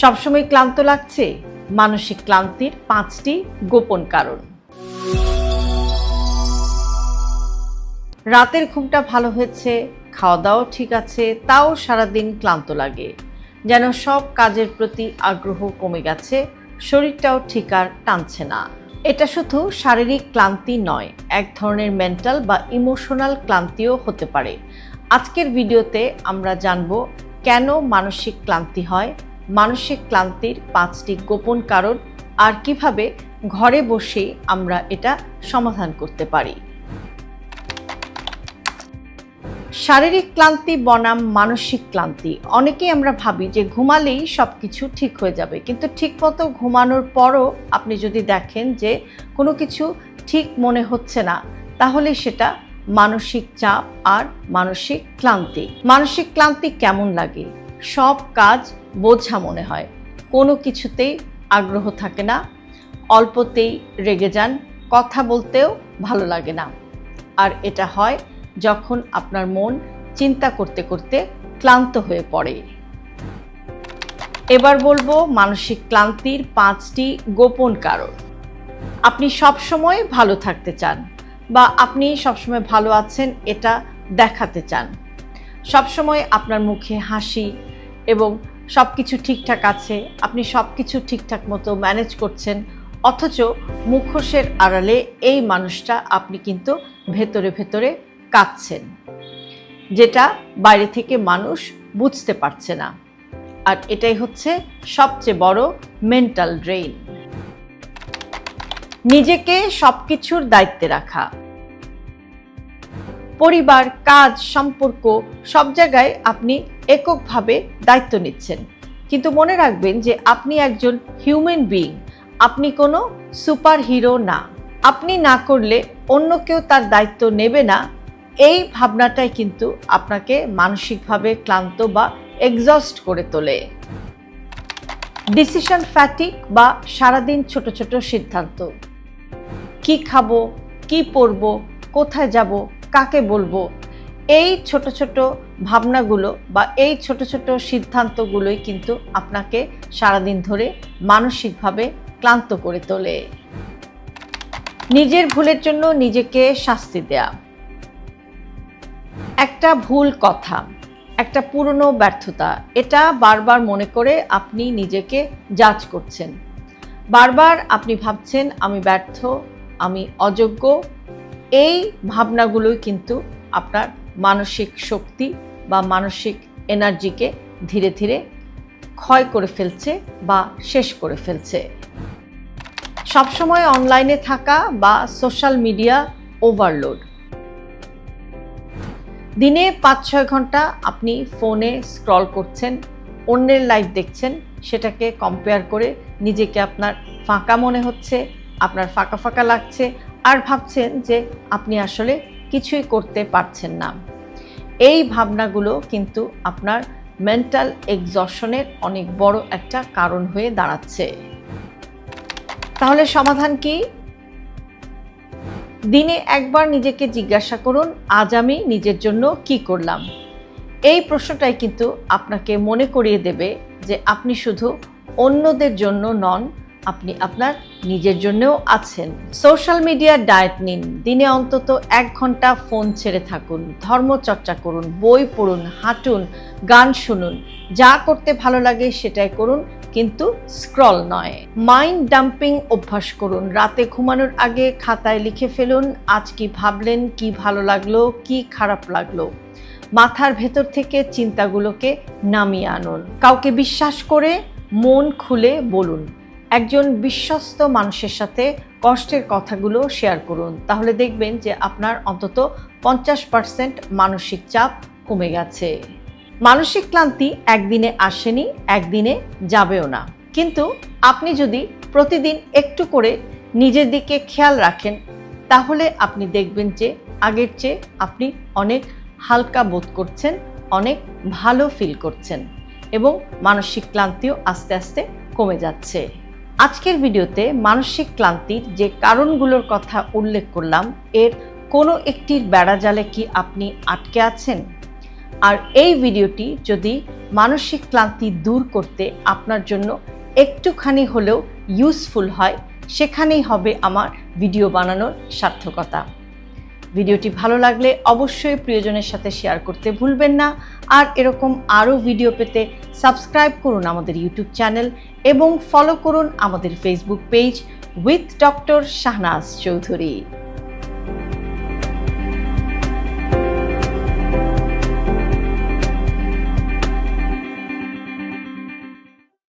সবসময় ক্লান্ত লাগছে? মানসিক ক্লান্তির পাঁচটি গোপন কারণ। রাতের ঘুমটা ভালো হয়েছে খাওয়া দাওয়া ঠিক আছে, তাও সারাদিন ক্লান্ত লাগে। যেন সব কাজের প্রতি আগ্রহ কমে গেছে, শরীরটাও ঠিক আর টানছে না। এটা শুধু শারীরিক ক্লান্তি নয়, এক ধরনের মেন্টাল বা ইমোশনাল ক্লান্তিও হতে পারে। আজকের ভিডিওতে আমরা জানব কেন মানসিক ক্লান্তি হয় মানসিক ক্লান্তির পাঁচটি গোপন কারণ আর কীভাবে ঘরে বসেই আমরা এটা সমাধান করতে পারি। শারীরিক ক্লান্তি, বনাম, মানসিক ক্লান্তি, অনেকেই আমরা ভাবি যে ঘুমালেই সব কিছু ঠিক হয়ে যাবে। কিন্তু ঠিকমতো ঘুমানোর পরও আপনি যদি দেখেন যে কোনো কিছু ঠিক মনে হচ্ছে না, তাহলে সেটা মানসিক চাপ আর মানসিক ক্লান্তি। মানসিক ক্লান্তি কেমন লাগে? সব কাজ বোঝা মনে হয়। কোনো কিছুতেই আগ্রহ থাকে না, অল্পতেই রেগে যান, কথা বলতেও ভালো লাগে না। আর এটা হয় যখন আপনার মন চিন্তা করতে করতে ক্লান্ত হয়ে পড়ে। এবার বলব মানসিক ক্লান্তির পাঁচটি গোপন কারণ। আপনি সবসময় ভালো থাকতে চান বা আপনি সবসময় ভালো আছেন এটা দেখাতে চান। সবসময় আপনার মুখে হাসি এবং সব কিছু ঠিকঠাক আছে, আপনি সব কিছু ঠিকঠাক মতো ম্যানেজ করছেন, অথচ মুখোশের আড়ালে এই মানুষটা আপনি কিন্তু ভেতরে ভেতরে কাঁদছেন, যেটা বাইরে থেকে মানুষ বুঝতে পারছে না। আর এটাই হচ্ছে সবচেয়ে বড় মেন্টাল ড্রেইন নিজেকে সব কিছুর দায়িত্বে রাখা। পরিবার, কাজ, সম্পর্ক, সব জায়গায় আপনি এককভাবে দায়িত্ব নিচ্ছেন। কিন্তু মনে রাখবেন যে আপনি একজন হিউম্যান বিইং আপনি কোনো সুপার হিরো না। আপনি না করলে অন্য কেউ তার দায়িত্ব নেবে না। এই ভাবনাটাই কিন্তু আপনাকে মানসিকভাবে ক্লান্ত বা এক্সস্ট করে তোলে। ডিসিশন ফ্যাটিক বা সারাদিন ছোট ছোট সিদ্ধান্ত। কি খাব, কি পরবো, কোথায় যাব, কাকে বলব এই ছোট ছোট ভাবনাগুলো বা এই ছোট ছোট সিদ্ধান্তগুলোই কিন্তু আপনাকে সারাদিন ধরে মানসিকভাবে ক্লান্ত করে তোলে। নিজের ভুলের জন্য নিজেকে শাস্তি দেয়া। একটা ভুল কথা, একটা পুরনো ব্যর্থতা, এটা বারবার মনে করে আপনি নিজেকে জাজ করছেন। বারবার আপনি ভাবছেন, আমি ব্যর্থ, আমি অযোগ্য। এই ভাবনাগুলোই কিন্তু আপনার মানসিক শক্তি বা মানসিক এনার্জিকে ধীরে ধীরে ক্ষয় করে ফেলছে বা শেষ করে ফেলছে। সবসময় অনলাইনে থাকা বা সোশ্যাল মিডিয়া ওভারলোড। দিনে পাঁচ ছয় ঘণ্টা আপনি ফোনে স্ক্রল করছেন, অন্যের লাইফ দেখছেন, সেটাকে কম্পেয়ার করে নিজেকে আপনার ফাঁকা মনে হচ্ছে, আপনার ফাঁকা ফাঁকা লাগছে, আর ভাবছেন যে আপনি আসলে কিছুই করতে পারছেন না। এই ভাবনাগুলো কিন্তু আপনার মেন্টাল এক্সশনের অনেক বড় একটা কারণ হয়ে দাঁড়াচ্ছে। তাহলে সমাধান কি? দিনে একবার নিজেকে জিজ্ঞাসা করুন, আজ আমি নিজের জন্য কি করলাম? এই প্রশ্নটাই কিন্তু আপনাকে মনে করিয়ে দেবে যে আপনি শুধু অন্যদের জন্য নন আপনি আপনার নিজের জন্যও আছেন। সোশ্যাল মিডিয়ার ডায়েট নিন। দিনে অন্তত এক ঘণ্টা ফোন ছেড়ে থাকুন ধর্মচর্চা করুন, বই পড়ুন, হাঁটুন, গান শুনুন, যা করতে ভালো লাগে সেটাই করুন, কিন্তু স্ক্রল নয়। মাইন্ড ডাম্পিং অভ্যাস করুন। রাতে ঘুমানোর আগে খাতায় লিখে ফেলুন, আজ কি ভাবলেন, কি ভালো লাগল, কি খারাপ লাগল। মাথার ভেতর থেকে চিন্তাগুলোকে নামিয়ে আনুন। কাউকে বিশ্বাস করে মন খুলে বলুন। একজন বিশ্বস্ত মানুষের সাথে কষ্টের কথাগুলো শেয়ার করুন। তাহলে দেখবেন যে আপনার অন্তত পঞ্চাশ পার্সেন্ট মানসিক চাপ কমে গেছে। মানসিক ক্লান্তি একদিনে আসেনি, একদিনে যাবেও না। কিন্তু আপনি যদি প্রতিদিন একটু করে নিজের দিকে খেয়াল রাখেন, তাহলে আপনি দেখবেন যে আগের চেয়ে আপনি অনেক হালকা বোধ করছেন, অনেক ভালো ফিল করছেন এবং মানসিক ক্লান্তিও আস্তে আস্তে কমে যাচ্ছে। আজকের ভিডিওতে মানসিক ক্লান্তির যে কারণগুলোর কথা উল্লেখ করলাম, এর কোনো একটির বেড়াজালে কি আপনি আটকে আছেন? আর এই ভিডিওটি যদি মানসিক ক্লান্তি দূর করতে আপনার জন্য একটুখানি হলেও ইউজফুল হয়, সেখানেই হবে আমার ভিডিও বানানোর সার্থকতা। ভিডিওটি ভালো লাগলে অবশ্যই প্রিয়জনের সাথে শেয়ার করতে ভুলবেন না। আর এরকম আরও ভিডিও পেতে সাবস্ক্রাইব করুন আমাদের ইউটিউব চ্যানেল এবং ফলো করুন আমাদের Facebook page with doctor Shahnaz Chowdhury